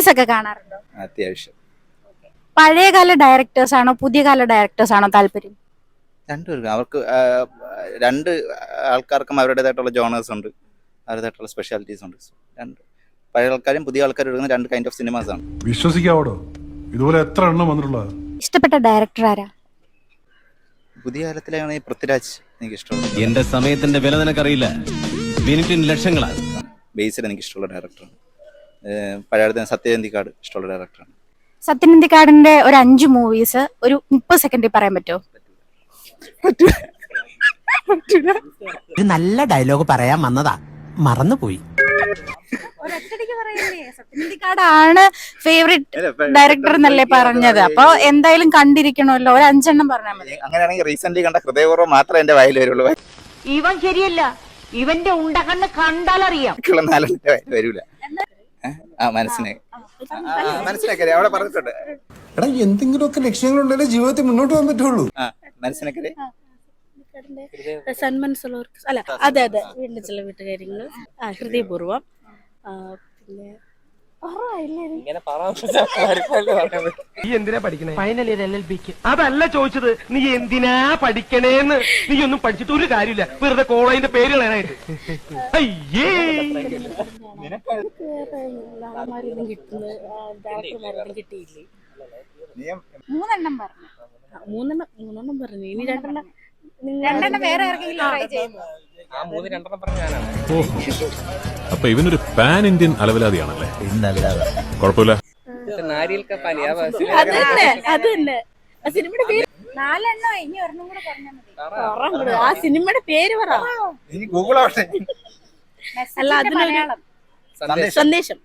Movies ഒക്കെ കാണാറുണ്ടോ? അത്യാവശ്യം. പഴയകാല ഡയറക്ടേഴ്സ് ആണോ പുതിയ കാല ഡയറക്ടേഴ്സ് ആണോ താല്പര്യം? രണ്ടുപേർക്കും അവർക്ക് രണ്ട് ആൾക്കാർക്കും അവരുടേതായിട്ടുള്ള ജോണേഴ്സ് ഉണ്ട്. അവരുടേതായിട്ടുള്ള സ്പെഷ്യാലിറ്റീസ് ഉണ്ട്. രണ്ട് പഴയ ആൾക്കാരും പുതിയ ആൾക്കാരും എടുക്കുന്ന രണ്ട് കൈൻഡ് ഓഫ് സിനിമാസ് ആണ്. വിശ്വസിക്കാവോ ഇതുപോലെ എത്ര എണ്ണം വന്നിട്ടുള്ള ഇഷ്ടപ്പെട്ട ഡയറക്ടർ ആരാ? പുതിയ കാലത്തിലാണ് ഈ പൃഥ്വിരാജ് എനിക്ക് ഇഷ്ടമുള്ളത് എന്റെ സമയത്തിന്റെ വില നിനക്കറിയില്ല. മിനിറ്റിന് ലക്ഷങ്ങളാണ് ബേസിൽ എനിക്ക് ഇഷ്ടമുള്ള ഡയറക്ടറാണ് പഴയ സത്യനന്ദിക്കാട് ഇഷ്ടമുള്ള ഡയറക്ടറാണ് സത്യനന്ദിക്കാടിന്റെ ഒരു അഞ്ച് മൂവീസ് ഒരു മുപ്പത് സെക്കൻഡിൽ പറയാൻ പറ്റുമോ? ഒരു നല്ല ഡയലോഗ് പറയാൻ വന്നതാ. മറന്നുപോയി. ാണ് ഫേവറേറ്റ് ഡയറക്ടർ എന്നല്ലേ പറഞ്ഞത്. അപ്പൊ എന്തായാലും കണ്ടിരിക്കണമല്ലോ. ഒരു അഞ്ചെണ്ണം പറഞ്ഞാൽ മതി. അങ്ങനെയാണെങ്കിൽ റീസെന്റ് കണ്ട ഹൃദയപൂർവം മാത്രമേ എന്റെ വായിൽ വരുള്ളൂ. ഇവൻ ശരിയല്ല. ഇവന്റെ ഉണ്ടകണ്ണ് കണ്ടാലറിയാം. അറിയാം നാലെണ്ണം വായിൽ വരൂല? ആ മനസ്സിനെ മനസ്സിലാക്കരെ അവിടെ പറഞ്ഞിട്ടുണ്ട്. എടാ എന്തെങ്കിലുമൊക്കെ ലക്ഷ്യങ്ങളുണ്ടെങ്കിലേ ജീവിതത്തിൽ മുന്നോട്ട് പോകാൻ പറ്റുള്ളൂ. ആ മനസ്സിനക്കരെ സന്മനസ്സുള്ളവർക്ക് അല്ല അതെ അതെ വീട്ടിലെ ചില വീട്ടുകാര്യങ്ങൾ. ആ ഹൃദയപൂർവം. ആ, പിന്നെ നീ എന്തിനാ പഠിക്കണേ? ഫൈനൽ ഇയർ എൽ എൽ ബിക്ക് അതല്ല ചോദിച്ചത്. നീ എന്തിനാ പഠിക്കണേന്ന്? നീ ഒന്നും പഠിച്ചിട്ട് ഒരു കാര്യമില്ല. വെറുതെ കോളേജിന്റെ പേര് കളയാനായിട്ട് അയ്യേ! കിട്ടിയില്ലേ. മൂന്നെണ്ണം പറഞ്ഞു. ആ, മൂന്നെണ്ണം മൂന്നെണ്ണം പറഞ്ഞു. ഇനി രണ്ടെണ്ണം രണ്ടെണ്ണം വേറെ ആർക്കെങ്കിലും ട്രൈ ചെയ്യുന്നു? അപ്പൊ ഇവനൊരു പാൻ ഇന്ത്യൻ അലവലാതിയാണല്ലേ? കുഴപ്പമില്ല. നാലെണ്ണോ? ഇനി ഒരെണ്ണം കൂടെ പറഞ്ഞാൽ പറ. ആ സിനിമയുടെ പേര് പറ. ഗൂഗിൾ അല്ല അതിനൊരു സന്ദേശം. സന്ദേശം.